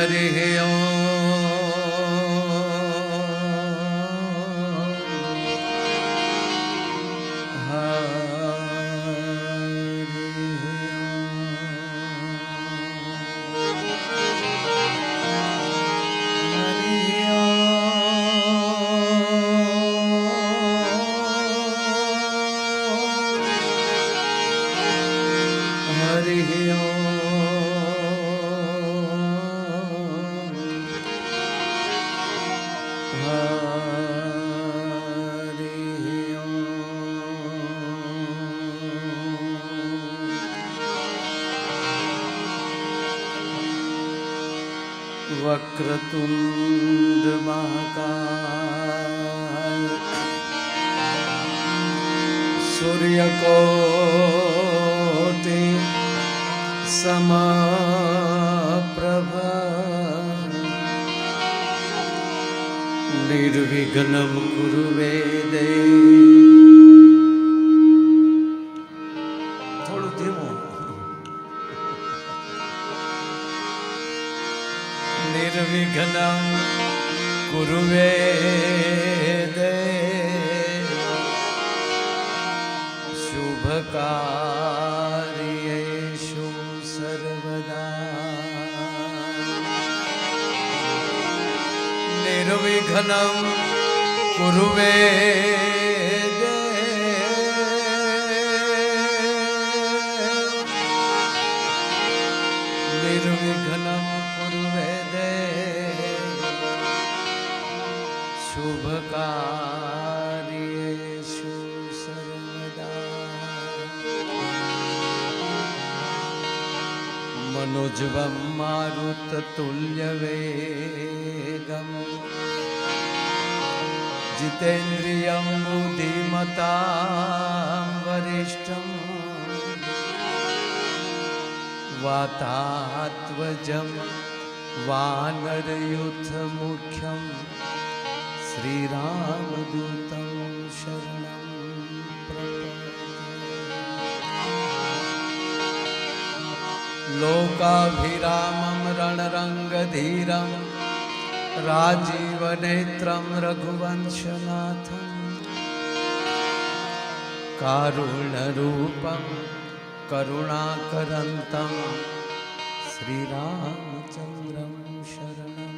હરિ હરિ વક્રતુંડ મહાકાય સૂર્યકોટિ સમપ્રભ નિર્વિઘ્નમ કુરુ વેદે નિર્વિઘ્નમ કુરુવે વેદે શુભકાર્યેષુ સર્વદા નિર્વિઘ્નમ કુરુ મનોજવમ મારુત તુલ્ય વેગમ જીતેન્દ્રિયમ બુદ્ધિમતા વરિષ્ઠમ વાતાત્વજમ વાનરયુથ મુખ્યમ શ્રીરામદૂતમ શરણ લોકાભિરામમ રણરંગધીરમ રાજીવનેત્રમ રઘુવંશનાથમ કારુણરૂપમ કરુણાકરંતમ શ્રીરામચંદ્રમ શરણમ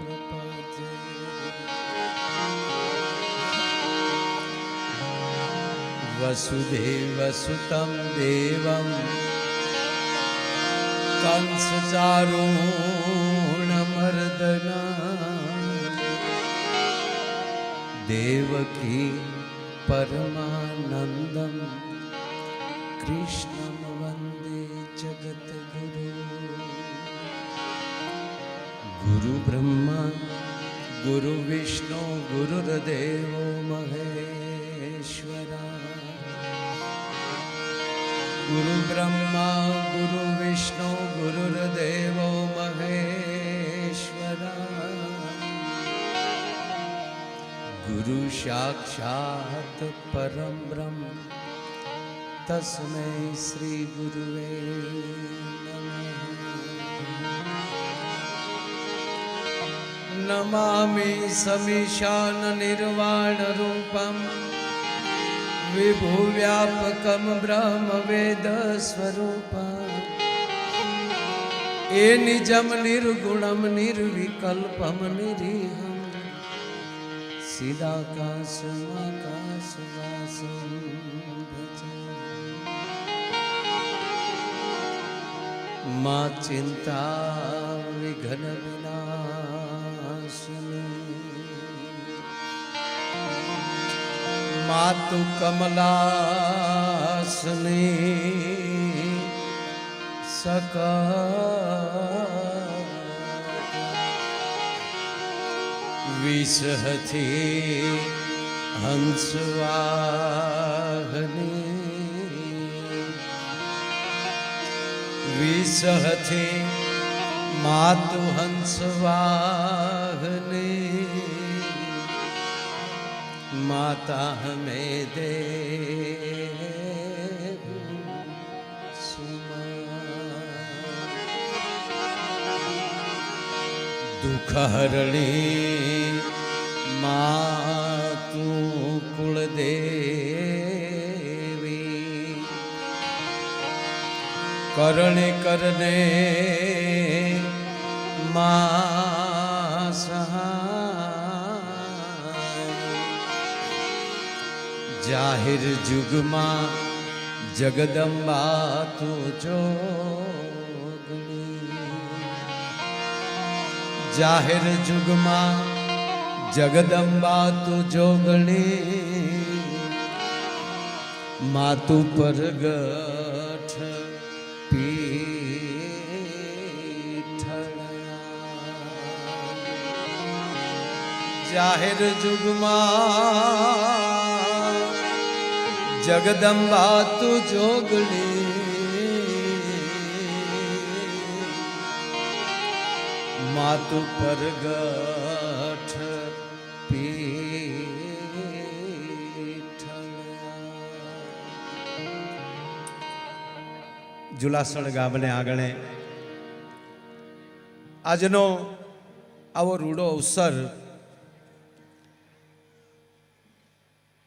પ્રપજે વસુદેવસુતમ દેવમ કંસ ચારુણ મર્દના દેવકી પરમાનંદમ કૃષ્ણમ વંદે જગત ગુરુ ગુરુ બ્રહ્મા ગુરુ વિષ્ણુ ગુરુર્દેવો મહેશ્વરા ગુરુ બ્રહ્મા, ગુરુ વિષ્ણુ ગુરુર્દેવ મહેશ્વરા. ગુરુ સાક્ષાત પરમ બ્રહ્મ, તસ્મે શ્રી ગુરુવે નમામિ સમિશાન નિર્વાણ રૂપમ વિભુવ્યાપકમ બ્રહ્મ વેદ સ્વરૂપ એ નિજમ નિર્ગુણમ નિર્વિકલ્પમ નિરીહમ સિદાકાશમાકાશ વાસમ મા ચિંતા વિઘ્ન વિનાશની માતુ કમલાસની સક વિષહથી હંસવાહની વિષહથી માતુ હંસવાહની માતા હમે દે દુઃખ હરણી મા તું કુળદેવી કરણે જાહેર જુગમાં જગદંબા તું જોગણી જાહેર જુગમાં જગદંબા તું જોગણી માતુ પરગઠ જાહેર જુગમાં જગદંબા તું જોગણી માતુ પરગઠ જુલાસણ ગામને આગળે આજનો આવો રૂડો અવસર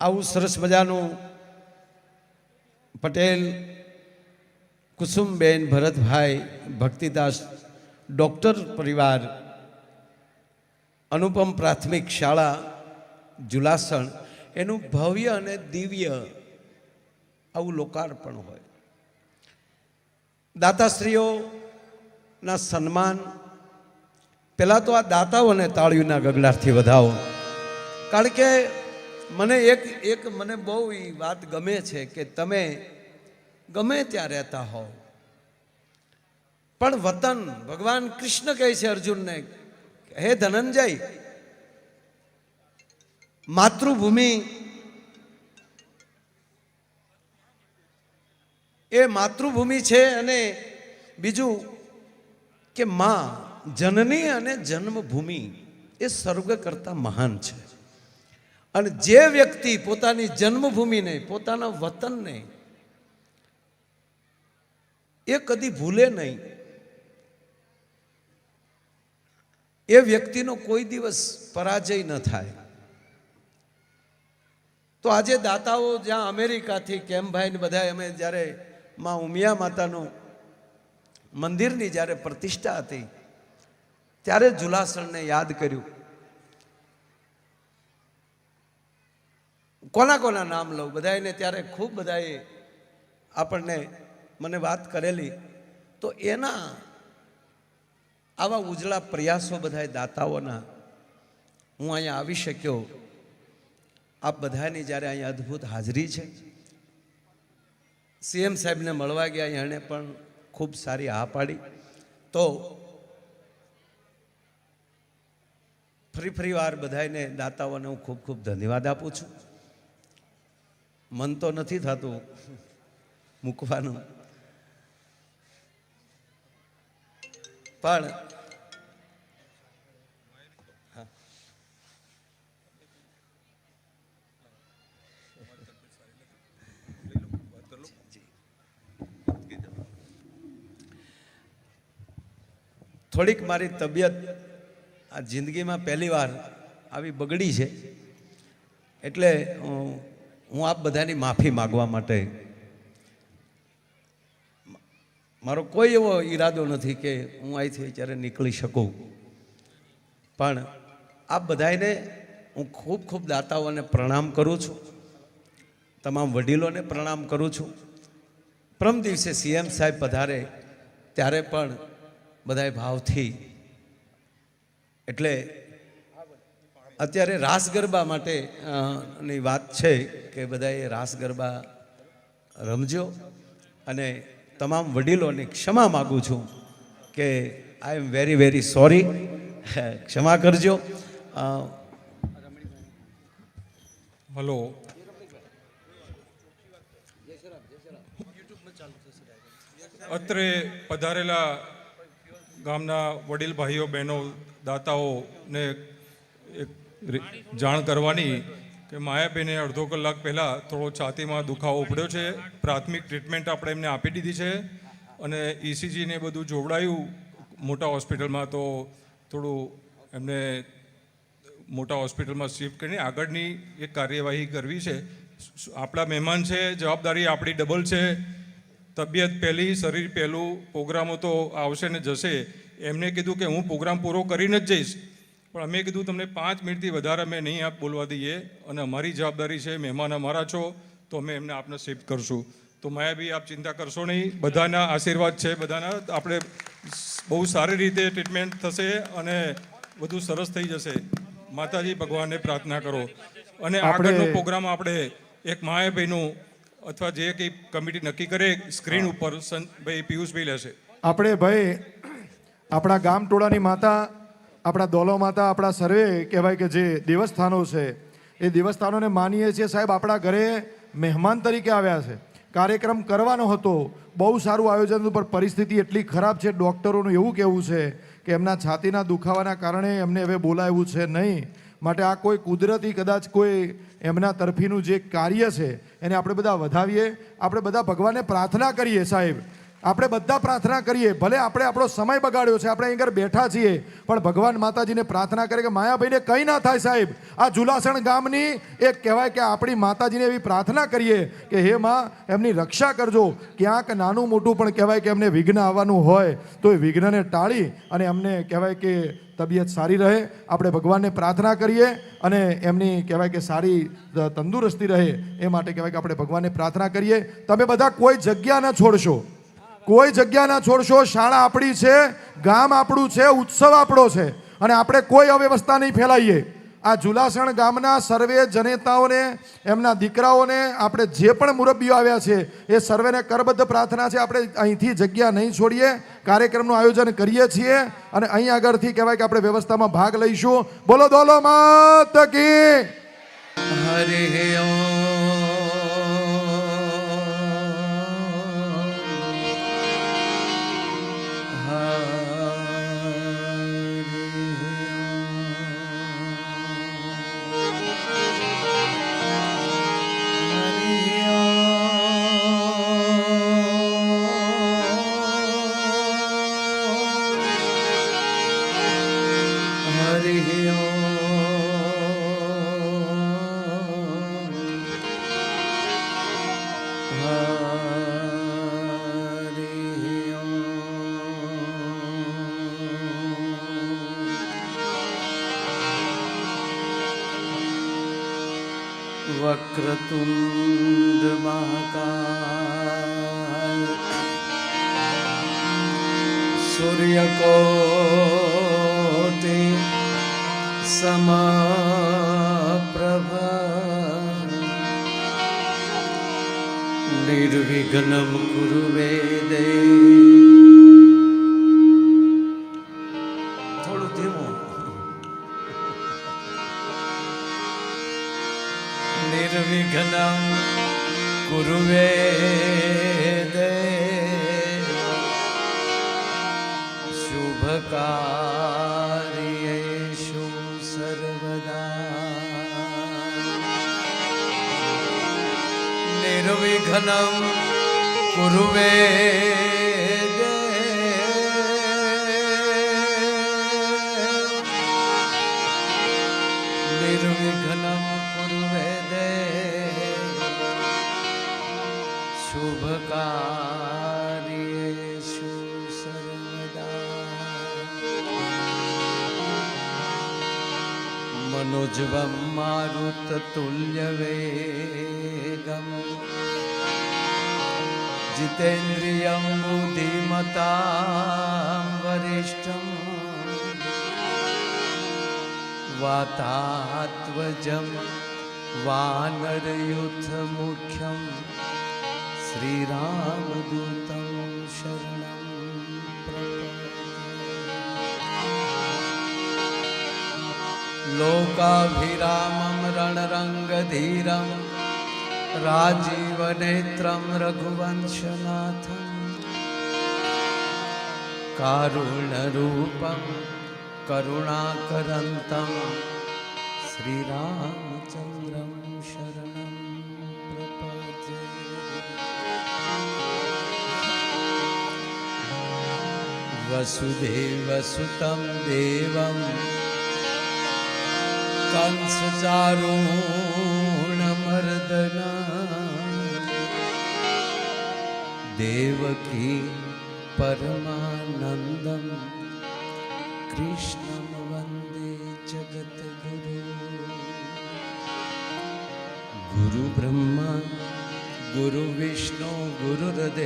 આવું સરસ મજાનું પટેલ, કુસુમબેન ભરતભાઈ, ભક્તિદાસ, ડૉક્ટર પરિવાર, અનુપમ પ્રાથમિક શાળા, જુલાસણ, એનું ભવ્ય અને દિવ્ય આવું લોકાર્પણ હોય. દાતાશ્રીઓના સન્માન, પહેલાં તો આ દાતાઓને તાળીઓના ગગડાથી વધાવો. કારણ કે મને એક એક મને બહુ એ વાત ગમે છે કે તમે ગમે ત્યાં રહેતા હો પણ વતન, ભગવાન કૃષ્ણ કહે છે અર્જુનને, હે ધનંજય, માતૃભૂમિ એ માતૃભૂમિ છે અને બીજું કે માં જનની અને જન્મભૂમિ એ સ્વર્ગ કરતાં મહાન છે. અને જે વ્યક્તિ પોતાની જન્મભૂમિને, પોતાના વતનને એ કદી ભૂલે નહીં. એ વ્યક્તિનો કોઈ દિવસ પરાજય ન થાય. તો આજે દાતાઓ જ્યાં અમેરિકાથી કેમભાઈ ને બધા અમે જ્યારે માં ઉમિયા માતાનું મંદિરની જ્યારે પ્રતિષ્ઠા હતી, ત્યારે જુલાસણને યાદ કર્યું. કોના કોના નામ લઉં? બધાને ત્યારે ખૂબ બધાએ આપણને મને વાત કરેલી. તો એના આવા ઉજળા પ્રયાસો બધાએ દાતાઓના હું અહીંયા આવી શક્યો. આપ બધાની જ્યારે અહીંયા અદ્ભુત હાજરી છે. સીએમ સાહેબને મળવા ગયા એણે પણ ખૂબ સારી હા પાડી. તો ફરી ફરી વાર બધાને દાતાઓને હું ખૂબ ખૂબ ધન્યવાદ આપું છું. મન તો નથી થતું મૂકવાનું. પણ થોડીક મારી તબિયત આ જિંદગીમાં પહેલી વાર આવી બગડી છે. એટલે હું હું આપ બધાની માફી માગવા માટે મારો કોઈ એવો ઈરાદો નથી કે હું અહીંથી જ્યારે નીકળી શકું. પણ આપ બધાને હું ખૂબ ખૂબ દાતાઓને પ્રણામ કરું છું. તમામ વડીલોને પ્રણામ કરું છું. પ્રમ દિવસે સીએમ સાહેબ પધારે ત્યારે પણ બધાએ ભાવથી. એટલે અત્યારે રાસ ગરબા માટે ની વાત છે કે બધાએ રાસ ગરબા રમજો અને તમામ વડીલોને ક્ષમા માગું છું કે I am very very sorry ક્ષમા કરજો. હલો. અત્રે પધારેલા ગામના વડીલ ભાઈઓ, બહેનો, દાતાઓને એક જાણ કરવાની કે માયાબેને અડધો કલાક પહેલાં થોડો છાતીમાં દુખાવો ઉપડ્યો છે. પ્રાથમિક ટ્રીટમેન્ટ આપણે એમને આપી દીધી છે અને ઈસીજીને બધું જોવડાયું. મોટા હોસ્પિટલમાં તો થોડું એમને મોટા હોસ્પિટલમાં શિફ્ટ કરીને આગળની એક કાર્યવાહી કરવી છે. આપણા મહેમાન છે, જવાબદારી આપણી ડબલ છે. તબિયત પહેલી, શરીર પહેલું, પ્રોગ્રામો તો આવશે ને જશે. એમને કીધું કે હું પ્રોગ્રામ પૂરો કરીને જ જઈશ. પણ અમે કીધું તમને પાંચ મિનિટથી વધારે અમે નહીં આપ બોલવા દઈએ અને અમારી જવાબદારી છે મહેમાન અમારા છો તો અમે એમને આપને શિફ્ટ કરશું. તો માયાબી આપ ચિંતા કરશો નહીં. બધાના આશીર્વાદ છે બધાના. આપણે બહુ સારી રીતે ટ્રીટમેન્ટ થશે અને બધું સરસ થઈ જશે. માતાજી ભગવાનને પ્રાર્થના કરો. અને આગળનો પ્રોગ્રામ આપણે એક માયાભાઈનું અથવા જે કંઈ કમિટી નક્કી કરે સ્ક્રીન ઉપર ભાઈ પિયુષભાઈ લેશે. આપણે ભાઈ આપણા ગામ ટોળાની માતા આપણા દોલો માતા, આપણા સર્વે કહેવાય કે જે દેવસ્થાનો છે, એ દેવસ્થાનોને માનીએ છીએ. સાહેબ, આપણા ઘરે મહેમાન તરીકે આવ્યા છે. કાર્યક્રમ કરવાનો હતો. બહુ સારું આયોજન હતું, પણ પરિસ્થિતિ એટલી ખરાબ છે. ડૉક્ટરોનું એવું કહેવું છે કે એમના છાતીના દુખાવાના કારણે એમને હવે બોલાવ્યું છે નહીં. માટે આ કોઈ કુદરતી કદાચ કોઈ એમના તરફીનું જે કાર્ય છે, એને આપણે બધા વધાવીએ. આપણે બધા ભગવાનને પ્રાર્થના કરીએ સાહેબ. આપણે બધા પ્રાર્થના કરીએ. ભલે આપણે આપણો સમય બગાડ્યો છે, આપણે અહીં બેઠા છીએ, પણ ભગવાન માતાજીને પ્રાર્થના કરે કે માયાભાઈને કંઈ ના થાય સાહેબ. આ જુલાસણ ગામની એક કહેવાય કે આપણી માતાજીને એવી પ્રાર્થના કરીએ કે હે માં, એમની રક્ષા કરજો. ક્યાંક નાનું મોટું પણ કહેવાય કે એમને વિઘ્ન આવવાનું હોય, તો એ વિઘ્નને ટાળી અને એમને કહેવાય કે તબિયત સારી રહે. આપણે ભગવાનને પ્રાર્થના કરીએ અને એમની કહેવાય કે સારી તંદુરસ્તી રહે. એ માટે કહેવાય કે આપણે ભગવાનને પ્રાર્થના કરીએ. તમે બધા કોઈ જગ્યા ન છોડશો. કોઈ જગ્યા ના છોડશો, શાળા આપણી છે, ગામ આપણું છે, ઉત્સવ આપણો છે. અને આપણે કોઈ અવ્યવસ્થા નહીં ફેલાઈએ. આ જુલાસણ ગામના સર્વે જનેતાઓને, એમના દીકરાઓને આપણે જે પણ મુરબ્બીઓ આવ્યા છે, એ સર્વેને કરબદ્ધ પ્રાર્થના છે, આપણે અહીંથી જગ્યા નહીં છોડીએ. કાર્યક્રમનું આયોજન કરીએ છીએ અને અહીં આગળથી કહેવાય કે આપણે વ્યવસ્થામાં ભાગ લઈશું. બોલો, દોલો, માત કી હરે હરિ વક્રતુંડ મહાકાય સૂર્યકોટિ સમપ્રભ નિર્વિઘ્નમ કુરુ વેદે નિર્વિઘ્નમ કુરુવે વેદે શુભ કાર્યેષુ સર્વદા નિર્વિઘ્નમ કુરુ मनोजवं मारुततुल्यवेगम् जितेन्द्रियं बुद्धिमतां वरिष्ठं वातात्वजं वानरयुथमुख्यं श्रीरामदूतं शरणं લોકાભિરામમ રણરંગધીરમ રાજીવનેત્રમ રઘુવંશનાથમ કારુણરૂપમ કરુણાકરંતમ શ્રીરામચંદ્રમ શરણમ પ્રપજે વસુદેવસુતમ દેવમ કંસચારૂણમર્દના દેવકી પરમાનંદમ કૃષ્ણમ વંદે જગત ગુરુ બ્રહ્મા ગુરુ વિષ્ણુ ગુરુર્દેવ